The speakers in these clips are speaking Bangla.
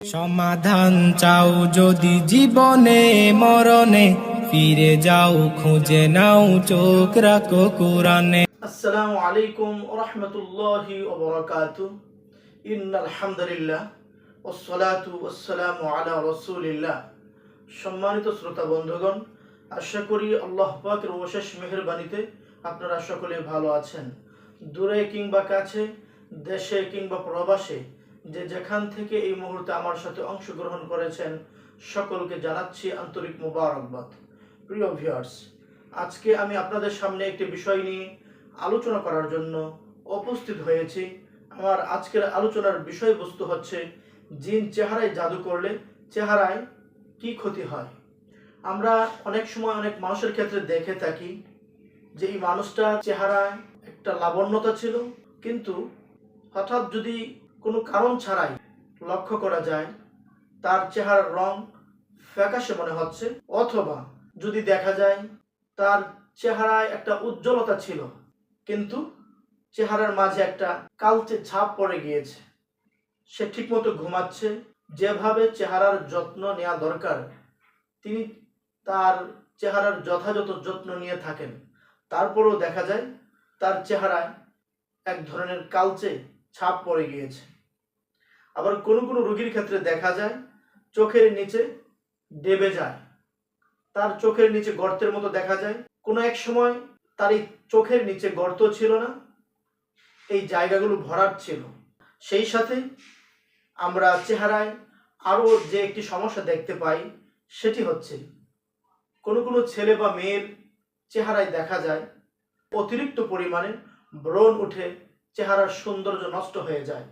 সমাধান চাও যদি জীবনে, মরণে, ফিরে যাও, খুঁজে নাও, চোখ রাখো কোরআনে। আসসালামু আলাইকুম রহমতুল্লাহি ওবরাকাতু ইন্নাল হামদুলিল্লাহ আলা রাসূলিল্লাহ। সম্মানিত শ্রোতা বন্ধুগণ, আশা করি আল্লাহ পাকের অশেষ মেহেরবানিতে আপনারা সকলে ভালো আছেন। দূরে কিংবা কাছে, দেশে কিংবা প্রবাসে যে যেখান থেকে এই মুহূর্তে আমার সাথে অংশগ্রহণ করেছেন, সকলকে জানাচ্ছি আন্তরিক মুবারকবাদ। প্রিয় ভিউয়ার্স আজকে আমি আপনাদের সামনে একটি বিষয় নিয়ে আলোচনা করার জন্য উপস্থিত হয়েছি। আমার আজকের আলোচনার বিষয়বস্তু হচ্ছে, জিন চেহারায় জাদু করলে চেহারায় কি ক্ষতি হয়? আমরা অনেক সময় অনেক মানুষের ক্ষেত্রে দেখে থাকি যে এই মানুষটার চেহারায় একটা লাবণ্যতা ছিল, কিন্তু হঠাৎ যদি কোনো কারণ ছাড়াই লক্ষ্য করা যায়, তার চেহারার রং ফ্যাকাশে মনে হচ্ছে, অথবা যদি দেখা যায়, তার চেহারায় একটা উজ্জ্বলতা ছিল, কিন্তু চেহারার মাঝে একটা কালচে ছাপ পড়ে গিয়েছে। সে ঠিকমতো ঘুমাচ্ছে, যেভাবে চেহারার যত্ন নেওয়া দরকার, তিনি তার চেহারার যথাযথ যত্ন নিয়ে থাকেন। তারপরেও দেখা যায়, তার চেহারায় এক ধরনের কালচে ছাপ পড়ে গিয়েছে। আবার কোনো কোনো রোগীর ক্ষেত্রে দেখা যায়, চোখের নিচে ডেবে যায়। তার চোখের নিচে গর্তের মতো দেখা যায়। কোনো এক সময় তার এই চোখের নিচে গর্ত ছিল না, এই জায়গাগুলো ভরাট ছিল। সেই সাথে আমরা চেহারায় আরও যে একটি সমস্যা দেখতে পাই, সেটি হচ্ছে কোনো কোনো ছেলে বা মেয়ের চেহারায় দেখা যায়, অতিরিক্ত পরিমাণে ব্রণ উঠে চেহারার সৌন্দর্য নষ্ট হয়ে যায়।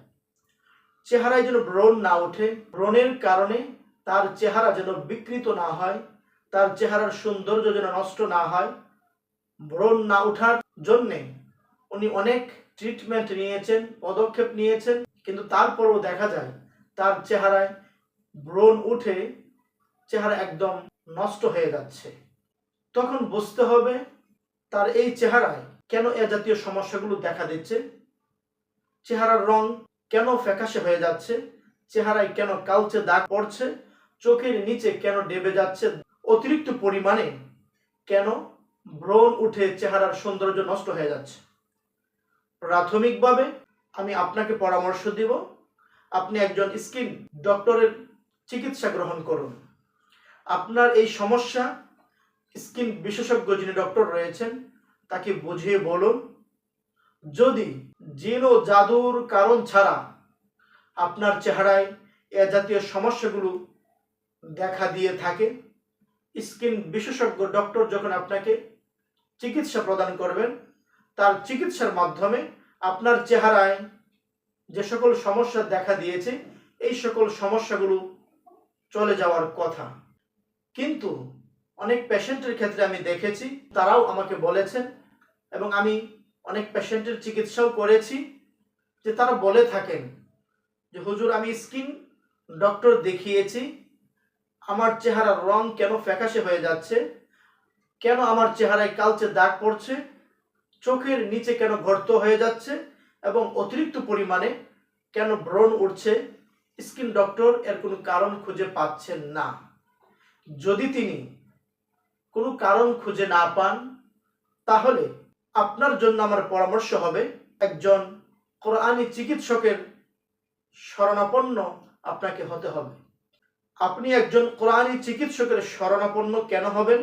চেহারায় যেন ব্রণ না ওঠে, ব্রণের কারণে তার চেহারা যেন বিকৃত না হয়, তার চেহারার সৌন্দর্য যেন নষ্ট না হয়। ব্রণ না ওঠার জন্যে উনি অনেক ট্রিটমেন্ট নিয়েছেন, পদক্ষেপ নিয়েছেন, কিন্তু তারপরও দেখা যায় তার চেহারায় ব্রণ উঠে চেহারা একদম নষ্ট হয়ে যাচ্ছে। তখন বুঝতে হবে তার এই চেহারায় কেন এ জাতীয় সমস্যাগুলো দেখা দিচ্ছে। চেহারার রং কেন ফ্যাকাশে হয়ে যাচ্ছে? চেহারায় কেন কালচে দাগ পড়ছে? চোখের নিচে কেন ডেবে যাচ্ছে অতিরিক্ত পরিমাণে? কেন ব্রণ উঠে চেহারার সৌন্দর্য নষ্ট হয়ে যাচ্ছে? প্রাথমিকভাবে আমি আপনাকে পরামর্শ দিব, আপনি একজন স্কিন ডক্টরের চিকিৎসা গ্রহণ করুন। আপনার এই সমস্যা স্কিন বিশেষজ্ঞ যিনি ডক্টর রয়েছেন, তাকে বুঝিয়ে বলুন। যদি জিন ও জাদুর কারণ ছাড়া আপনার চেহারায় এ জাতীয় সমস্যাগুলো দেখা দিয়ে থাকে, স্কিন বিশেষজ্ঞ ডক্টর যখন আপনাকে চিকিৎসা প্রদান করবেন, তার চিকিৎসার মাধ্যমে আপনার চেহারায় যে সকল সমস্যা দেখা দিয়েছে, এই সকল সমস্যাগুলো চলে যাওয়ার কথা। কিন্তু অনেক পেশেন্টের ক্ষেত্রে আমি দেখেছি, তারাও আমাকে বলেছেন এবং আমি অনেক পেশেন্টের চিকিৎসাও করেছি, যে তারা বলে থাকেন যে, হুজুর, আমি স্কিন ডক্টর দেখিয়েছি, আমার চেহারার রং কেন ফ্যাকাশে হয়ে যাচ্ছে, কেন আমার চেহারায় কালচে দাগ পড়ছে, চোখের নিচে কেন গর্ত হয়ে যাচ্ছে, এবং অতিরিক্ত পরিমাণে কেন ব্রণ উঠছে, স্কিন ডক্টর এর কোনো কারণ খুঁজে পাচ্ছেন না। যদি তিনি কোনো কারণ খুঁজে না পান, তাহলে আপনার জন্য আমার পরামর্শ হবে, একজন কোরআনি চিকিৎসকের শরণাপন্ন আপনাকে হতে হবে। আপনি একজন কোরআনি চিকিৎসকের শরণাপন্ন কেন হবেন?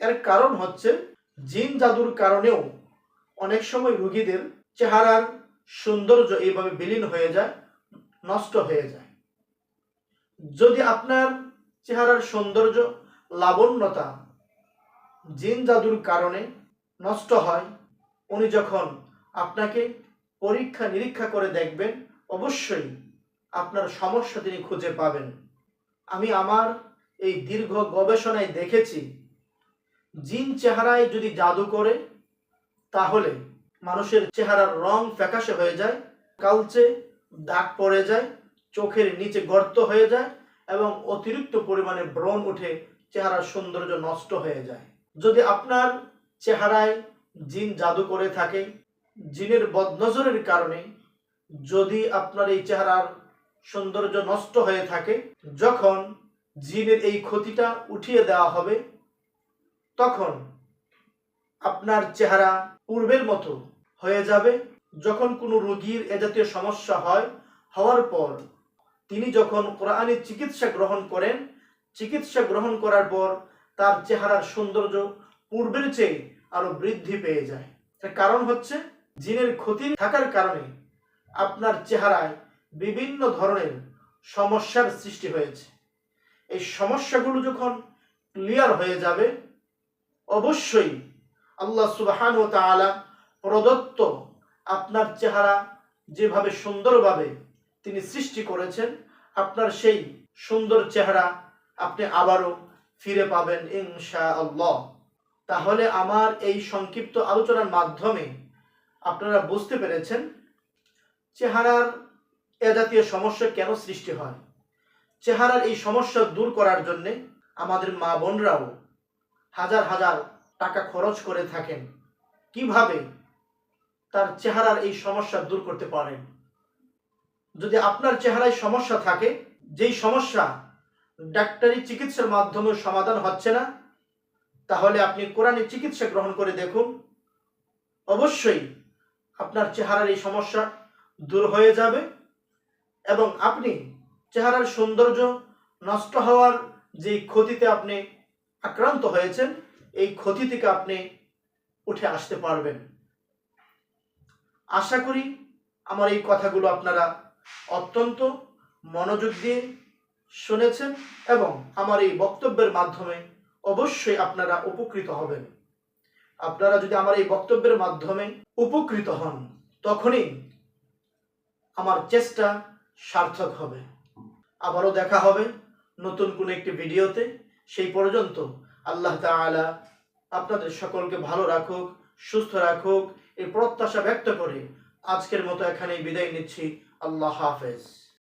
এর কারণ হচ্ছে, জিন জাদুর কারণেও অনেক সময় রুগীদের চেহারার সৌন্দর্য এইভাবে বিলীন হয়ে যায়, নষ্ট হয়ে যায়। যদি আপনার চেহারার সৌন্দর্য লাবণ্যতা জিন জাদুর কারণে নষ্ট হয়, উনি যখন আপনাকে পরীক্ষা নিরীক্ষা করে দেখবেন, অবশ্যই আপনার সমস্যা তিনি খুঁজে পাবেন। আমি আমার এই দীর্ঘ গবেষণায় দেখেছি, জিন চেহারায় যদি জাদু করে, তাহলে মানুষের চেহারার রং ফ্যাকাশে হয়ে যায়, কালচে দাগ পড়ে যায়, চোখের নিচে গর্ত হয়ে যায় এবং অতিরিক্ত পরিমাণে ব্রণ উঠে চেহারার সৌন্দর্য নষ্ট হয়ে যায়। যদি আপনার চেহারায় জিন জাদু করে থাকে। জিনের বদনজরের কারণে যদি আপনার এই চেহারার সৌন্দর্য নষ্ট হয়ে থাকে, যখন জিনের এই ক্ষতিটা উঠিয়ে দেওয়া হবে, তখন আপনার চেহারা পূর্বের মতো হয়ে যাবে। যখন কোনো রোগীর এ জাতীয় সমস্যা হয়, হওয়ার পর তিনি যখন কোরআনের চিকিৎসা গ্রহণ করেন, চিকিৎসা গ্রহণ করার পর তার চেহারার সৌন্দর্য পূর্বের চেয়ে আরও বৃদ্ধি পেয়ে যায়। তার কারণ হচ্ছে জিনের ক্ষতি থাকার কারণে আপনার চেহারায় বিভিন্ন ধরনের সমস্যার সৃষ্টি হয়েছে। এই সমস্যাগুলো যখন ক্লিয়ার হয়ে যাবে, অবশ্যই আল্লাহ সুবহান ও তাআলা প্রদত্ত আপনার চেহারা যেভাবে সুন্দরভাবে তিনি সৃষ্টি করেছেন, আপনার সেই সুন্দর চেহারা আপনি আবারও ফিরে পাবেন ইনশা আল্লাহ তাহলে আমার এই সংক্ষিপ্ত আলোচনার মাধ্যমে আপনারা বুঝতে পেরেছেন চেহারার এ জাতীয় সমস্যা কেন সৃষ্টি হয়। চেহারার এই সমস্যা দূর করার জন্যে আমাদের মা বোনরাও হাজার হাজার টাকা খরচ করে থাকেন। কীভাবে তার চেহারার এই সমস্যা দূর করতে পারেন? যদি আপনার চেহারায় সমস্যা থাকে, যেই সমস্যা ডাক্তারি চিকিৎসার মাধ্যমে সমাধান হচ্ছে না তাহলে আপনি কোরআনে চিকিৎসা গ্রহণ করে দেখুন। অবশ্যই আপনার চেহারার এই সমস্যা দূর হয়ে যাবে এবং আপনি চেহারার সৌন্দর্য নষ্ট হওয়ার যে ক্ষতিতে আপনি আক্রান্ত হয়েছেন, এই ক্ষতি থেকে আপনি উঠে আসতে পারবেন। আশা করি আমার এই কথাগুলো আপনারা অত্যন্ত মনোযোগ দিয়ে শুনেছেন এবং আমার এই বক্তব্যের মাধ্যমে অবশ্যই আপনারা উপকৃত হবেন। আপনারা যদি আমার এই বক্তব্যের মাধ্যমে উপকৃত হন, তখনই আমার চেষ্টা সার্থক হবে। আবারও দেখা হবে নতুন কোনো একটি ভিডিওতে। সেই পর্যন্ত আল্লাহ তাআলা আপনাদের সকলকে ভালো রাখুক, সুস্থ রাখুক, এই প্রত্যাশা ব্যক্ত করে আজকের মতো এখানেই বিদায় নিচ্ছি। আল্লাহ হাফেজ।